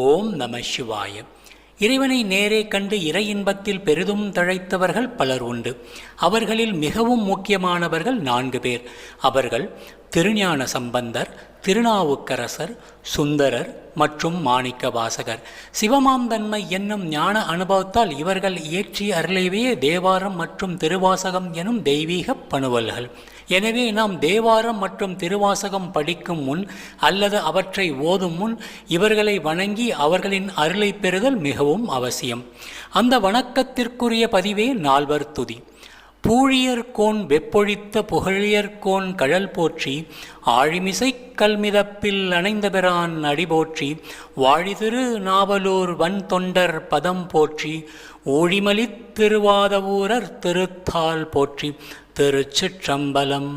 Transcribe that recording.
ஓம் நம சிவாய. இறைவனை நேரே கண்டு இறை இன்பத்தில் பெரிதும் தழைத்தவர்கள் பலர் உண்டு. அவர்களில் மிகவும் முக்கியமானவர்கள் நான்கு பேர். அவர்கள் திருஞான சம்பந்தர் திருநாவுக்கரசர் சுந்தரர் மற்றும் மாணிக்க வாசகர் சிவமாம் தன்மை என்னும் ஞான அனுபவத்தால் இவர்கள் இயற்றி அருளைவே தேவாரம் மற்றும் திருவாசகம் எனும் தெய்வீக பணுவல்கள். எனவே நாம் தேவாரம் மற்றும் திருவாசகம் படிக்கும் முன் அல்லது அவற்றை ஓதும் முன் இவர்களை வணங்கி அவர்களின் அருளை பெறுதல் மிகவும் அவசியம். அந்த வணக்கத்திற்குரிய பதிவே நால்வர் துதி. பூழியர்கோன் வெப்பொழித்த புகழியர்கோன் கழல் போற்றி ஆழிமிசை கல்மிதப்பில் அணைந்தபிரான் அடிபோற்றி வாழிதிரு நாவலூர் வன் தொண்டர் பதம் போற்றி ஊழிமலித் திருவாதவூரர் திருத்தால் போற்றி திருச்சிற்றம்பலம்.